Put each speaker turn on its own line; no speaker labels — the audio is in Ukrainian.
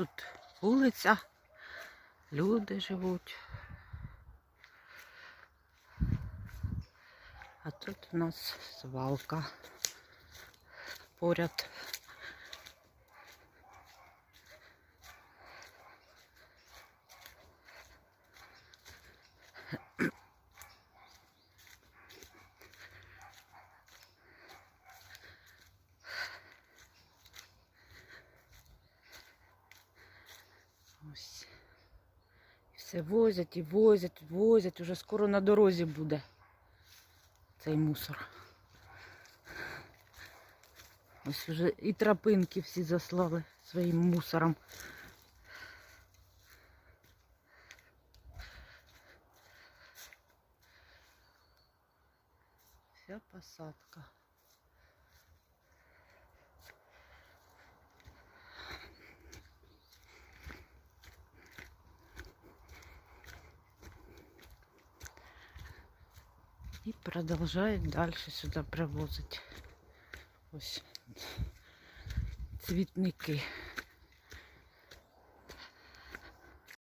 тут вулиця, люди живуть. А тут у нас свалка. Поряд. Ось. Все возять і возять, возять. Уже скоро на дорозі буде цей мусор. Ось вже і тропинки всі заслали своїм мусором. Вся посадка. І продовжують далі сюди привозити. Ось цвітники.